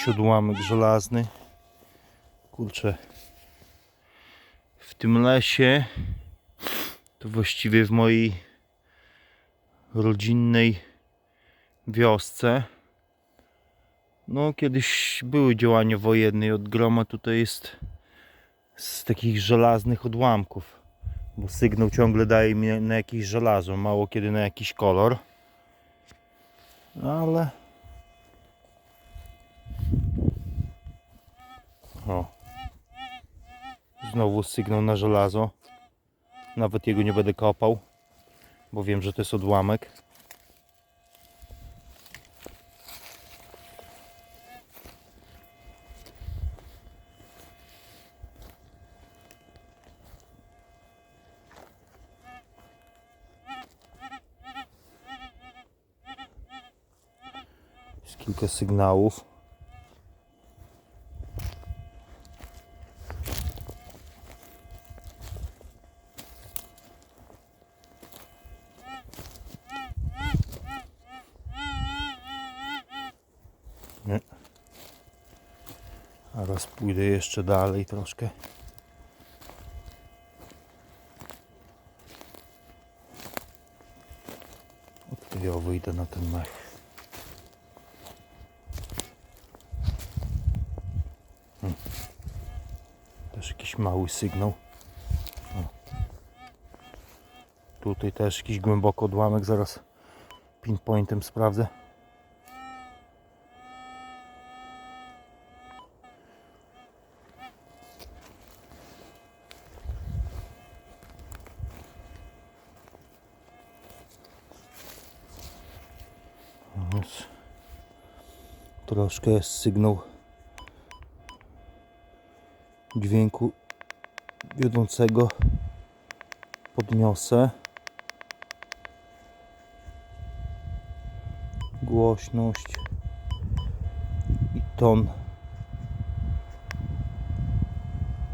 jakiś odłamek żelazny. Kurczę. W tym lesie, to właściwie w mojej rodzinnej wiosce. No, kiedyś były działania wojenne i od groma tutaj jest z takich żelaznych odłamków. Bo sygnał ciągle daje mi na jakieś żelazo, mało kiedy na jakiś kolor. Ale. O. Znowu sygnał na żelazo. Nawet jego nie będę kopał, bo wiem, że to jest odłamek. Jest kilka sygnałów. Nie. A raz pójdę jeszcze dalej troszkę. Od ja wyjdę na ten mech. Hmm. Też jakiś mały sygnał. O. Tutaj też jakiś głęboko odłamek, zaraz pinpointem sprawdzę. Jest. Troszkę jest sygnał dźwięku wiodącego. Podniosę. Głośność i ton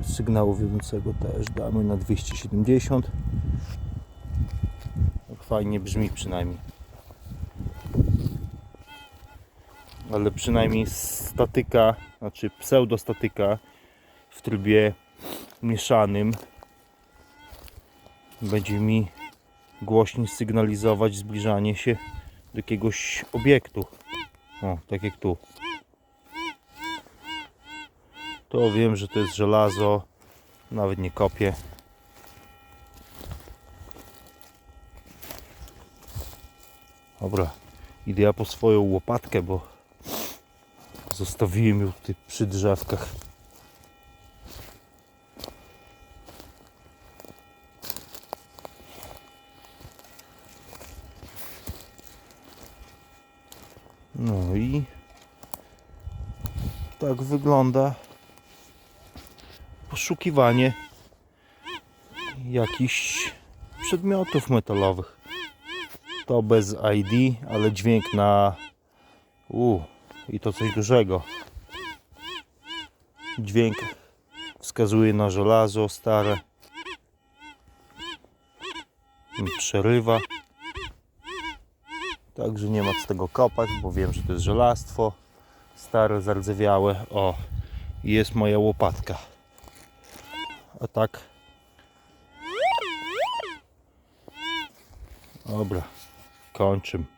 sygnału wiodącego też damy na 270. Tak fajnie brzmi przynajmniej. Ale przynajmniej statyka, znaczy pseudostatyka w trybie mieszanym będzie mi głośniej sygnalizować zbliżanie się do jakiegoś obiektu. O, tak jak tu. To wiem, że to jest żelazo, nawet nie kopię. Dobra, idę ja po swoją łopatkę, bo Zostawiłem ją tutaj przy drzewkach. No i tak wygląda poszukiwanie jakichś przedmiotów metalowych. To bez ID, ale dźwięk na u i to coś dużego. Dźwięk wskazuje na żelazo stare. Przerywa. Także nie ma z tego kopać, bo wiem, że to jest żelastwo. Stare, zardzewiałe. O, jest moja łopatka. A tak. Dobra, kończymy.